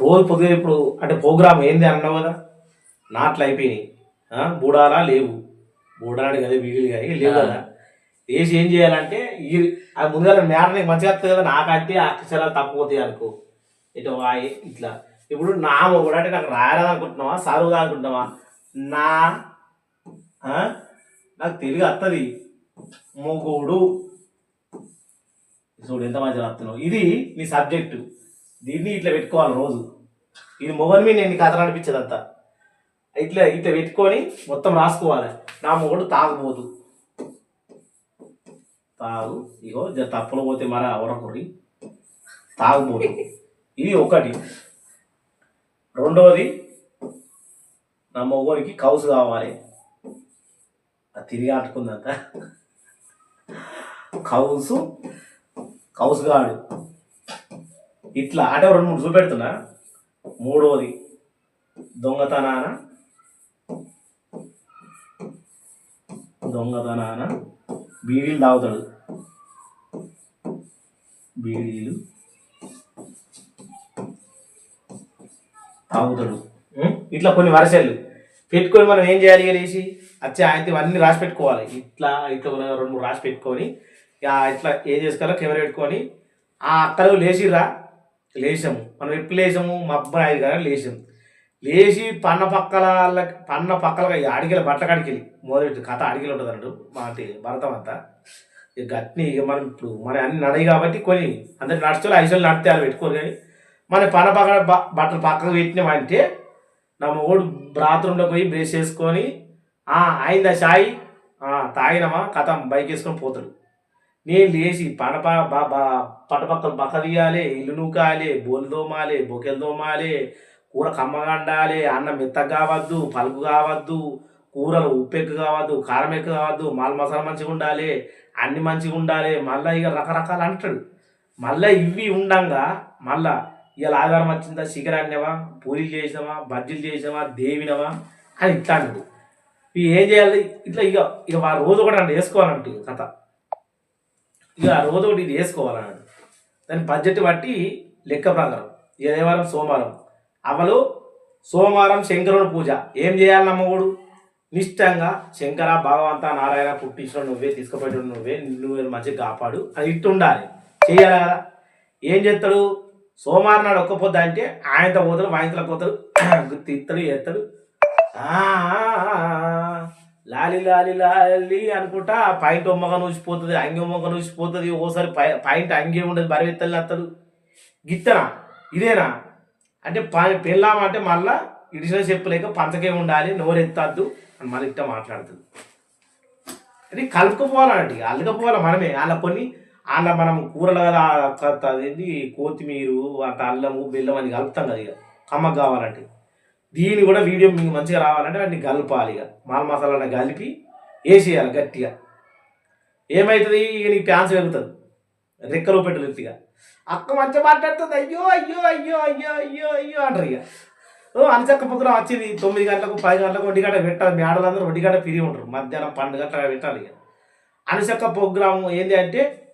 రోజు పొద్దున ఇప్పుడు అంటే ప్రోగ్రామ్ ఏంది అన్నావు కదా? నాట్లు అయిపోయినాయి. బూడాలా? లేవు. బూడాలు కదా వీడియోలు కానీ లేవు కదా. వేసి ఏం చేయాలంటే ఈ అది ముందుగా మేడ నీకు మంచిగా వస్తుంది కదా నాకంటే అక్షరాలు తక్కువ పోతాయి అనుకో. ఇటు వాయి ఇట్లా. ఇప్పుడు నా కూడా అంటే నాకు రాయలేదు అనుకుంటున్నావా చదువుదా అనుకుంటున్నావా? నా? నాకు తెలుగు వస్తుంది మొగుడు. చూడు ఎంత మంచిగా వస్తున్నావు ఇది నీ సబ్జెక్టు. దీన్ని ఇట్లా పెట్టుకోవాలి రోజు. ఇది మొగని మీద నేను కథలు అనిపించదు అంతా ఇట్లా ఇట్లా పెట్టుకొని మొత్తం రాసుకోవాలి. నా మొగుడు తాగబోదు. తాగు. ఇగో తప్పలు తప్పులు పోతే మర అవరకుర్రి తాగబోదు. ఇది ఒకటి. రెండవది నా మొగోనికి కౌసు కావాలి. అది తిరిగి అంటుకుందంత కౌసు కౌసుగాడు. ఇట్లా అంటే రెండు మూడు చూపెడుతున్నా? మూడవది దొంగతనాన? దొంగతనాన? బీడీలు తాగుతాడు. బీడీలు తాగుతాడు? ఇట్లా కొన్ని వరుసలు. పెట్టుకొని మనం ఏం చేయాలి అనేసి వచ్చి ఆయన ఇవన్నీ రాసి పెట్టుకోవాలి. ఇట్లా ఇట్లా రెండు మూడు రాసి పెట్టుకొని ఇట్లా ఏం చేసుకోవాలో కెమెరా పెట్టుకొని ఆ అక్కలు లేచిర్రా. లేచాము. మనం ఎప్పుడు లేచాము? మా అబ్బాయి గారు లేచాము. లేచి పన్న పక్కల వాళ్ళకి- పన్న పక్కల అడిగిల బట్ట కాడికి మొదటి కథ అడిగిలు ఉంటుంది అన్నాడు మాటి భరతం అంతా. ఇక గట్ని ఇక మనం ఇప్పుడు మన అన్ని నడయి కాబట్టి కొన్ని అందరు నడుచులు ఐసలు నడితే వాళ్ళు పెట్టుకోరు కానీ మన పన్న పక్కన బట్టలు పక్కకు పెట్టినామంటే నా మొగుడు బాత్రూంలో పోయి బ్రష్ చేసుకొని "ఆ, అయిందా సాయి? తాగినమా తాగినామా? కథం బైక్ వేసుకొని పోతాడు. నేను లేచి పడప పటపక్కలు బ- తీయాలి ఇల్లు నూకాలి బోలు దోమాలి బొకెలు దోమాలి కూర కమ్మగండాలి అన్నం మెత్తగా కావద్దు పలుకు కావద్దు కూరలు ఉప్పెక్కు కావద్దు కారం ఎక్కువ కావద్దు మాల్ మసాలా మంచిగా ఉండాలి అన్ని మంచిగా ఉండాలి మళ్ళీ ఇక రకరకాలు అంటాడు. మళ్ళీ ఇవి ఉండంగా మళ్ళా ఇవాళ ఆధారం వచ్చిందా చికెన్ అన్నావా పూరీలు చేసినావా బజ్జీలు చేసినావా దేవినవా అని ఇట్లా అంటాడు. ఇవి ఏం చేయాలి? ఇట్లా ఇక ఇక ఆ రోజు కూడా అంటే వేసుకోవాలంటే కథ. ఇక ఆ రోజు ఒకటి ఇది వేసుకోవాలన్నాడు. దాని బడ్జెట్ బట్టి లెక్క ప్రకారం ఏదేవారం సోమవారం. అవలు సోమవారం శంకరుని పూజ. ఏం చేయాలి నమ్మగుడు నిష్టంగా శంకర భగవంత నారాయణ పుట్టించిన నువ్వే తీసుకుపోయేటోడు నువ్వే నువ్వే మంచిగా కాపాడు అది ఇట్టు ఉండాలి చేయాలి కదా? ఏం చేస్తాడు? సోమవారం నాడు ఒక్క పొద్దు అంటే ఆయనతో పోతాడు వాయింతలకు పోతాడు తిత్తడు ఎత్తాడు ఆ, లాలి లాలి లాలి అనుకుంటా ఆ పాయింట్ ఒమ్మగా నూసిపోతుంది అంగి ఒమ్మగా నూసిపోతుంది ఓసారి పై- పాయింట్ అంగే ఉండదు బరవెత్తలు నత్తడు గిత్తనా? ఇదేనా? అంటే పెళ్ళామంటే మళ్ళా ఇడిసిన చెప్పలేక పంచకే ఉండాలి నోరెత్తద్దు అని మన ఇట్ట మాట్లాడుతుంది. అది కలుపుకుపోవాలంటే అల్లకపోవాలి మనమే? అలా కొన్ని అలా మనం కూరలు కదా క- అదేంటి కొత్తిమీర అంత అల్లము బెల్లం అని కలుపుతాం కదా ఇక. కమ్మకు కావాలంటే. దీన్ని కూడా వీడియో మీకు మంచిగా రావాలంటే వాటిని కలపాలి ఇక. మాల మసాలా కలిపి వేసేయాలి గట్టిగా. ఏమవుతుంది ఇక నీకు ప్యాన్స్ పెరుగుతుంది. రెక్కలో పెట్టలేదు ఇక. అక్క మంచిగా మాట్లాడుతుంది. అయ్యో అయ్యో అయ్యో అయ్యో అయ్యో అయ్యో అంటారు ఇక. ఓ పొద్దున ప్రోగ్రాం వచ్చింది. తొమ్మిది గంటలకు పది గంటలకు ఒంటి గంట పెట్టాలి. మీ అందరూ ఒంటి గంట పిరిగి ఉంటారు. మధ్యాహ్నం పన్నెండు గంటల పెట్టాలి ఇక. అనుచక్క ప్రోగ్రాం ఏంటి అంటే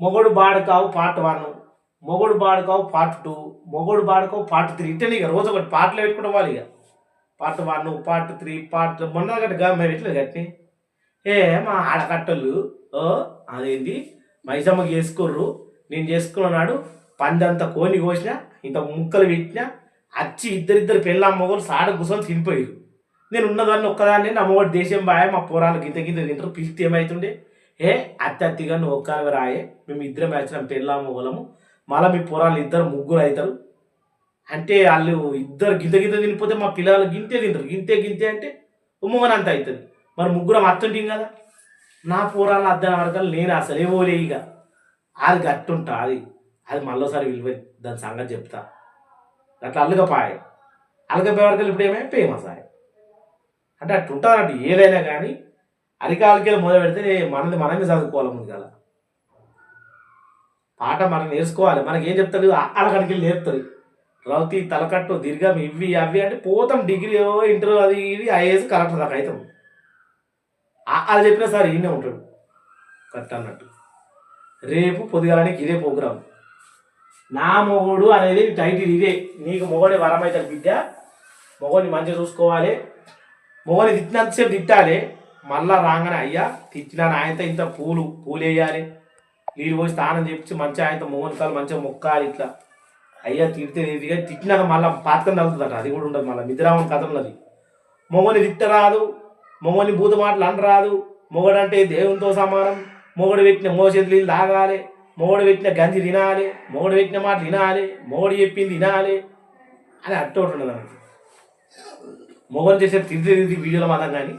మొగడు బాడుకావు పాట వాను. మొగడు బాడుకో పార్ట్ టూ మొగడు బాడుకో పార్ట్ త్రీ ఇట్టే ఇక రోజు ఒకటి పాటలు పెట్టుకుంటే వాళ్ళు ఇక. Part one part three part మొన్న గట్టిగా మేము ఇట్లా గట్టి ఏ మా ఆడకట్టలు ఓ అదేంటి మైసమ్మకి చేసుకోర్రు నేను చేసుకున్నాడు పందంత కోని కోసిన ఇంత ముక్కలు పెట్టిన అచ్చి ఇద్దరిద్దరు పెళ్ళాం మొగలు సాడ కూర్చొని తినిపోయారు నేను ఉన్నదాన్ని ఒక్కదాన్ని నా మొగడు దేశం బాయ మా పోరాలు గింత గింత తింటారు. పిలిస్తే ఏమవుతుండే ఏ అత్తి అత్తిగా నువ్వు ఒక్కవి రాయే మేము ఇద్దరం వచ్చిన పెళ్ళాం మొగలము. మళ్ళీ మీ పొరాలు ఇద్దరు ముగ్గురు అవుతారు. అంటే వాళ్ళు ఇద్దరు గింత గింత తినిపోతే మా పిల్లలు గింతే తింటారు. గింతే గింతే అంటే ఉమ్మని అంత అవుతుంది. మరి ముగ్గురం అత్తుంటాం కదా. నా పోరాలు అద్దన వరకలు నేను అసలే పోలే ఇక. అది గట్టుంటా అది. అది మళ్ళీసారి విలువ దాని సంగతి చెప్తా. అట్లా అల్లుగపాయ అల్లుగపోయే వరకు ఇప్పుడు ఏమైనా ఫేమస్ ఆయ అంటే అట్టుంటారు అంటే ఏదైనా కానీ అరికాలకి మొదలు పెడితే మనది మనమే చదువుకోవాలి ముందు కదా. పాట మనం నేర్చుకోవాలి. మనకి ఏం చెప్తాడు అలకడికి నేర్పుతాడు. రౌతి తలకట్టు దీర్ఘం ఇవి అవి అంటే పోతాం డిగ్రీ ఇంటర్ అది ఇవి ఐఏఎస్ కలెక్టర్ దాకా అవుతాం అది చెప్పినా సార్ ఈయనే ఉంటాడు. కరెక్ట్ అన్నట్టు. రేపు పొద్దుగాలనికి ఇదే ప్రోగ్రాం. నా మొగుడు అనేది టైటిల్ ఇదే. నీకు మొగడి వరం అవుతాడు బిడ్డ. మొగని మంచిగా చూసుకోవాలి. మొగని తిట్టినంతసేపు తిట్టాలి. మళ్ళా రాగానే అయ్యా తిట్టిన ఆయనతో ఇంత పూలు పూలు వేయాలి. నీళ్ళు పోసి స్నానం చేపించి మంచిగా ఆయనతో మొగనికాలు మంచిగా మొక్కాలి ఇట్లా. అయ్యా తిడితే ఇదిగా తిట్టినాక మళ్ళీ పాతకం తగ్గుతుందట అది కూడా ఉండదు మళ్ళీ. నిద్రామని కథ మొగని తిట్టరాదు మొగని భూత మాటలు అనరాదు మొగడంటే దేవునితో సమానం. మొగడు పెట్టిన మోసేది నీళ్ళు తాగాలి. మొగడు పెట్టిన గంజి తినాలి. మొగడు పెట్టిన మాట వినాలి. మొగడు చెప్పింది వినాలి. అని అట్టోటి ఉండదు అన్నమాట మొగడు చేసే తిరిగి తిరిగి వీడియోలో మాత్రం కానీ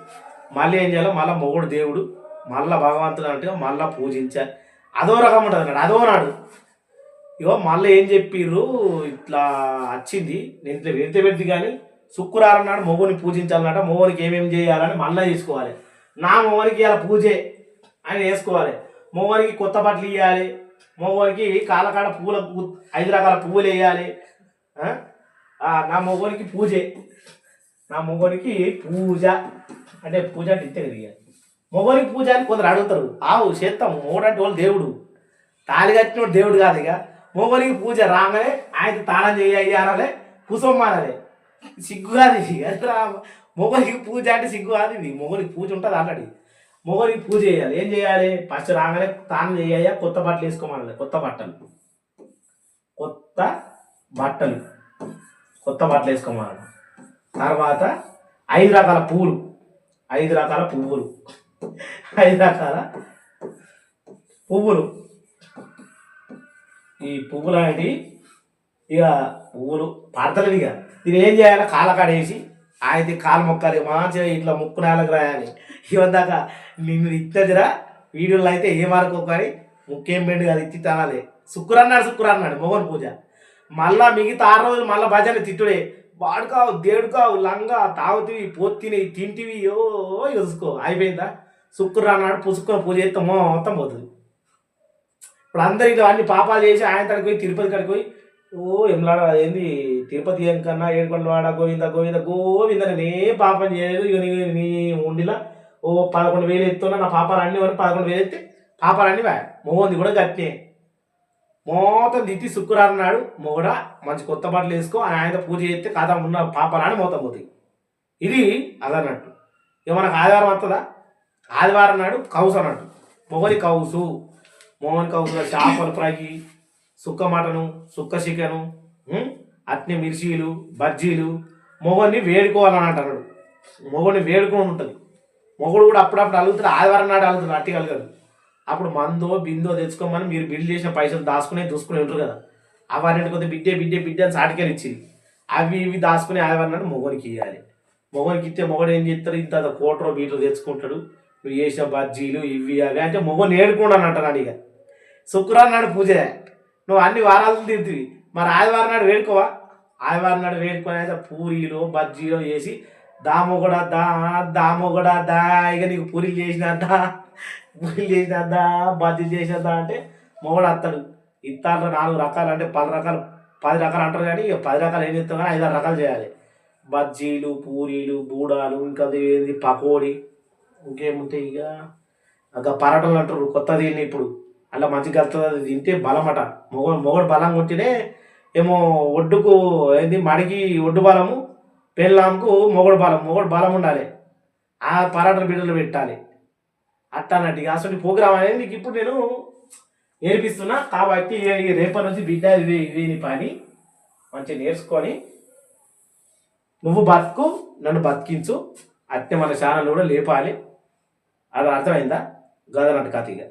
మళ్ళీ ఏం చేయాలో మళ్ళీ మొగడు దేవుడు మళ్ళీ భగవంతుడు అంటే మళ్ళీ పూజించాలి. అదో రకం ఉంటుంది అన్నాడు అదో నాడు. ఇగో మళ్ళీ ఏం చెప్పిర్రు ఇట్లా వచ్చింది నేను ఇట్లా వెళ్తే పెడితే కానీ శుక్రవారం నాడు మొగుని పూజించాలన్నట మొగునికి ఏమేమి చేయాలని మళ్ళీ తీసుకోవాలి నా మొగనికి ఇలా పూజే అని వేసుకోవాలి మొగనికి కొత్త బట్టలు ఇవ్వాలి మొగనికి కాలకాడ పూల ఐదు రకాల పువ్వులు వేయాలి నా మొగనికి పూజే. నా మొగనికి పూజ అంటే పూజ అంటే ఇంతే తిరిగాలి ఇక. పూజ అని కొందరు అడుగుతారు. ఆవు చేస్తాం మొగడంటే వాళ్ళు దేవుడు. తాళి కట్టినోడు దేవుడు కాదు ఇక. మొగనికి పూజ రాగానే ఆయన తాళం చేయాలి కుసమ్మానాలి సిగ్గు కాదు ఇది. ఎట్లా పూజ అంటే సిగ్గు కాదు ఇది. మొగలికి పూజ ఉంటుంది ఆల్రెడీ. మొగనికి పూజ చేయాలి. ఏం చేయాలి? ఫస్ట్ రాగానే తాను చేయాలి కొత్త బట్టలు వేసుకోమనాలి. కొత్త బట్టలు. కొత్త బట్టలు. కొత్త బట్టలు వేసుకోమన్నాడు తర్వాత ఐదు రకాల పువ్వులు. ఐదు రకాల పువ్వులు. ఐదు రకాల పువ్వులు. ఈ పువ్వులు అనేవి ఇక పువ్వులు పడతలేదు ఇక. దీని ఏం చేయాలి? కాళ్ళ అయితే ఆయన కాలు మొక్కాలి మంచిగా ఇట్లా ముక్కు నేలకు రాయాలి. ఇవందాక నిన్ను ఇచ్చదిరా వీడియోలో అయితే ఏమనుకో కానీ ముక్కేం పెండు కాదు ఇచ్చి తనాలి శుక్ర అన్నాడు శుక్ర అన్నాడు పూజ. మళ్ళా మిగతా ఆరు రోజులు మళ్ళీ భజన తిట్టుడే. వాడుకావు దేడుకావు లంగా తాగుతివి పోతిని తింటివి ఓ చూసుకో. అయిపోయిందా? శుక్రుడు అన్నాడు పుసుక్కున పూజ చేస్తే మొత్తం పోతుంది. ఇప్పుడు అందరు అన్ని పాపాలు చేసి ఆయన తడికి పోయి తిరుపతి కాడికి పోయి ఓ ఎమ్లాడ ఏంది తిరుపతి ఏం కన్నా ఏడుకొండవాడ గోవింద గోవింద గోవింద నేనే పాపం చేయలేదు ఇక నీ నీ ఉండిలా ఓ పదకొండు వేలు ఎత్తున్నా నా పాపాలు అన్ని వరకు పదకొండు వేలు ఎత్తే పాపాలు అన్ని వా మొగంది కూడా గట్టినే. మొత్తం తిట్టి శుక్రవారం నాడు మొగడ మంచి కొత్త బట్టలు వేసుకో అని పూజ చేస్తే కథ ఉన్న పాపాలని మొత్తం పోతాయి. ఇది అదన్నట్టు. ఇక మనకు ఆదివారం వస్తుందా ఆదివారం నాడు కౌసు అన్నట్టు మొగలి కౌసు మోహన్ కౌసులో చేపలు ఫ్రై సుక్క మటను సుక్క చికెను అట్నే మిర్చీలు బజ్జీలు మొగన్ని వేడుకోవాలని అన్నాడు మొగని వేడుకొని ఉంటుంది. మొగుడు కూడా అప్పుడప్పుడు అలుగుతాడు ఆదివారం నాడు అలుగుతాడు అట్టి కలగదు అప్పుడు మందో బిందో తెచ్చుకోమని మీరు బిల్ చేసిన పైసలు దాచుకుని దూసుకుని ఉంటారు కదా. అవన్నీ కొద్ది బిడ్డే బిడ్డే బిడ్డే అని సాటికెళ్ళి ఇచ్చింది. అవి ఇవి దాచుకుని ఆదివారం నాడు మొగనికి ఇవ్వాలి మొగనికి ఇస్తే మొగడు ఏం చేస్తారు ఇంత కోటరో బీటో తెచ్చుకుంటాడు. నువ్వు చేసిన బజ్జీలు ఇవి అవి అంటే మొగ ఏడుకున్నాను అంటున్నాడు ఇక. శుక్రవారం నాడు పూజ. నువ్వు అన్ని వారాలు తింటివి. మరి ఆదివారం నాడు వేడుకోవా? ఆదివారం నాడు వేడుకొని అయితే పూరీలు బజ్జీలు వేసి దామో కూడా దా దామో కూడా దా ఇక నీకు పూరీలు చేసినద్దా పూరీలు చేసినద్దా బజ్జీలు చేసినద్దా అంటే మొగడు అత్తడు. ఇత్తాంట్లో నాలుగు రకాలు అంటే పది రకాలు పది రకాలు అంటారు కానీ ఇక పది రకాలు ఏం చెప్తాం కానీ ఐదారు రకాలు చేయాలి. బజ్జీలు పూరీలు బూడాలు ఇంకా ఏది ఏంది పకోడీ. ఇంకేముంటాయి ఇక? ఇక పరాటలు అంటారు కొత్తది ఇప్పుడు? అలా మంచిగా వస్తుంది అది తింటే బలమట. మొగ మొగడు బలం కొట్టినే ఏమో ఒడ్డుకు ఏంది మడికి ఒడ్డు బలము పెళ్ళాంకు మొగడు బలం మొగడు బలం ఉండాలి. ఆ పరాటల బిడ్డలు పెట్టాలి. అట్టన్నట్టు ఇక. అసలు ప్రోగ్రామ్ అనేది నీకు ఇప్పుడు నేను నేర్పిస్తున్నా. కాబట్టి రేపటి నుంచి బిడ్డ ఇది ఇది నీ పని. మంచిగా నేర్చుకొని నువ్వు బతుకు నన్ను బతికించు. అట్టే మన ఛానల్ కూడా లేపాలి. అది అర్థమైందా? గదనట్టు కథ ఇక